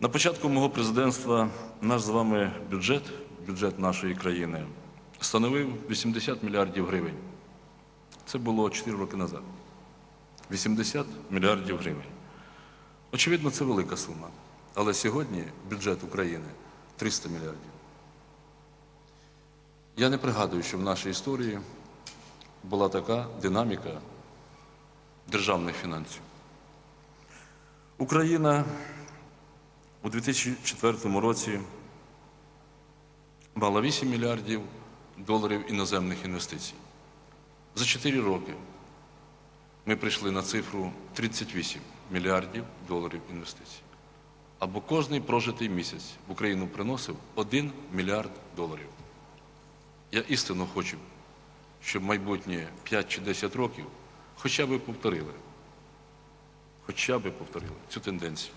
На початку мого президентства наш з вами бюджет, бюджет нашої країни, становив 80 мільярдів гривень. Це було 4 роки назад. 80 мільярдів гривень. Очевидно, це велика сума. Але сьогодні бюджет України 300 мільярдів. Я не пригадую, що в нашій історії була така динаміка державних фінансів. Україна у 2004 році мала 8 мільярдів доларів іноземних інвестицій. За 4 роки ми прийшли на цифру 38 мільярдів доларів інвестицій. Або кожний прожитий місяць в Україну приносив 1 мільярд доларів. Я істинно хочу, щоб майбутнє 5 чи 10 років хоча б повторили, хоча б повторили цю тенденцію.